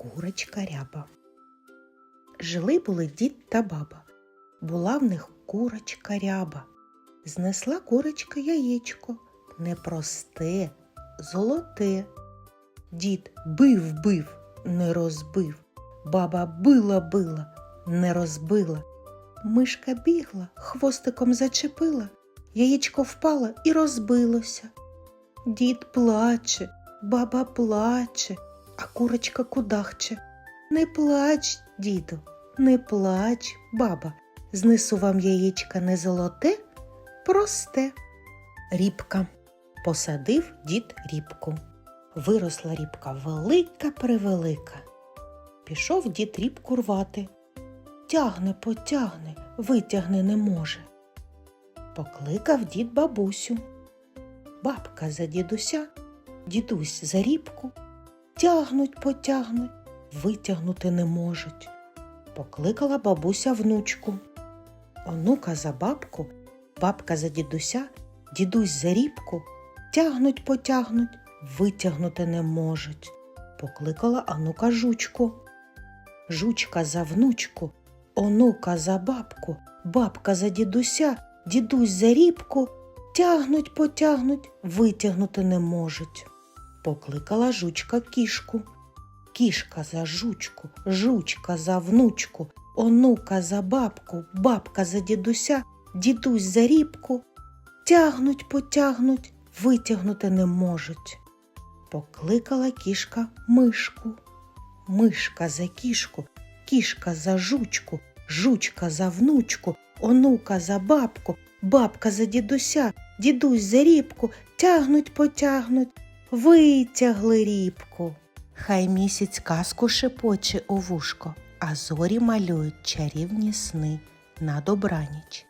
Курочка ряба. Жили були дід та баба. Була в них курочка ряба. Знесла курочка яєчко, непросте, золоте. Дід бив бив, не розбив. Баба била била, не розбила. Мишка бігла, хвостиком зачепила, яєчко впало і розбилося. Дід плаче, баба плаче, а курочка кудахче. Не плач, діду, не плач, баба. Знесу вам яєчка не золоте, просте. Рібка. Посадив дід рібку. Виросла рібка велика превелика. Пішов дід рібку рвати. Тягне, потягне, витягне не може. Покликав дід бабусю. Бабка за дідуся, дідусь за рібку. Тягнуть, потягнуть, витягнути не можуть. Покликала бабуся внучку. Онука за бабку, бабка за дідуся, дідусь за рібку. Тягнуть, потягнуть, витягнути не можуть. Покликала онука жучку. Жучка за внучку, онука за бабку, бабка за дідуся, дідусь за рібку. Тягнуть, потягнуть, витягнути не можуть. Покликала жучка кішку. Кішка за жучку, жучка за внучку, онука за бабку, бабка за дідуся, дідусь за рібку. Тягнуть, потягнуть, витягнути не можуть. Покликала кішка мишку. Мишка за кішку, кішка за жучку, жучка за внучку, онука за бабку, бабка за дідуся, дідусь за рібку, тягнуть, потягнуть, витягли рібку. Хай місяць казку шепоче у вушко, а зорі малюють чарівні сни на добраніч.